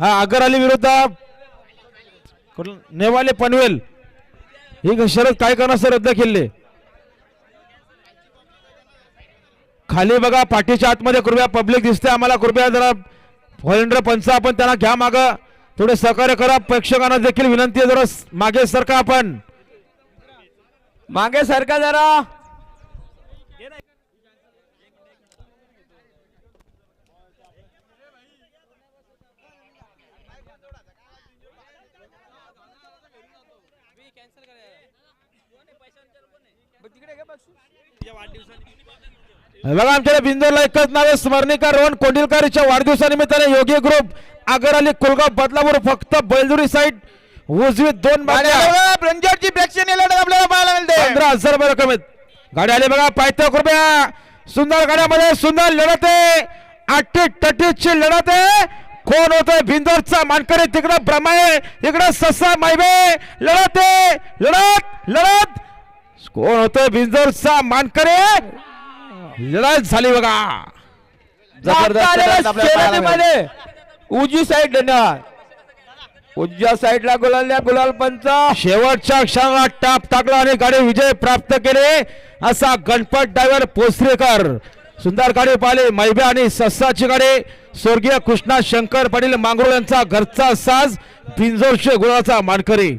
हा अगर अली विरुद्ध नेवाले पनवेल. ही शरद काय करणार सर रद्द केले खाली बघा पाठीच्या आतमध्ये कृपया पब्लिक दिसते आम्हाला. कृपया जरा फॉरेंडर पंच आपण त्यांना घ्या माग. थोडे सहकार्य करा. प्रेक्षकांना देखील विनंती आहे जरा मागे सरका आपण. मागे सरका जरा. बघा आमच्या बिंदूरला एकच नाव आहे स्मरणिका रोहन कोंडिलकरच्या वाढदिवसानिमित्ताने योगी ग्रुप आगर अली कुलगाव बदलापूर फक्त बैलदुरी साईड उजवी दोन रणजितची प्रेक्षणीय लढत आपल्याला पाहायला मिळते. पंधरा हजार रुपये रक्कम गाडी आली बघा पायथ्या कृपया. सुंदर गाड्यामध्ये सुंदर लढत आहे. अटी टटीची लढत आहे. कोण होतोय भिंदोरचा मानकरी तिकडं ब्रह्माय इकडं ससा मायबे लढत लढत लढत. कोण होतोय भिंदोरचा मानकरी. लढत झाली बघा. जबरदस्त उजवी साईड उजव्या साईडला गुलाल द्या गुलाल पंच. शेवटच्या क्षणाला टाप टाकला आणि गाडी विजय प्राप्त केले. असा गणपत ड्रायव्हर पोसरेकर सुंदर गाडी पाहिली मैबे आणि सस्साची गाडी. स्वर्गीय कृष्णा शंकर पाटील मांगरोळ यांचा घरचा साज बिंजोरशे गुळाचा मानकरी.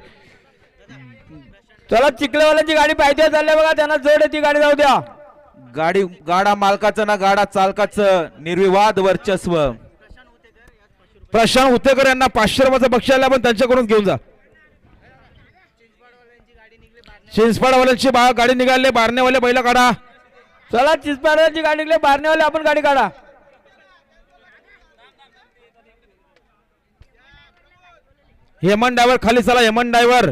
चला चिखलेवाल्यांची गाडी पाहिजे चालल्या बघा त्यांना जोड ती गाडी जाऊ द्या. गाडी गाडा मालकाचं ना गाडा चालकाचं निर्विवाद वर्चस्व. प्रशांत हुतेकर यांना पाचशे रुपयाचं बक्षीस आलं पण त्यांच्याकडून घेऊन जा. चिंचपाडवाल्यांची बा गाडी निघाली बारणेवाले बैल काढा. चला चिसपाड्याची गाडी निघली बारणेवाले आपण गाडी काढा. हेमन ड्रायव्हर खाली चला हेमन ड्रायव्हर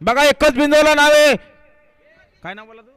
बघा एकच बिंदवला नावे. काय नाव बोला तू?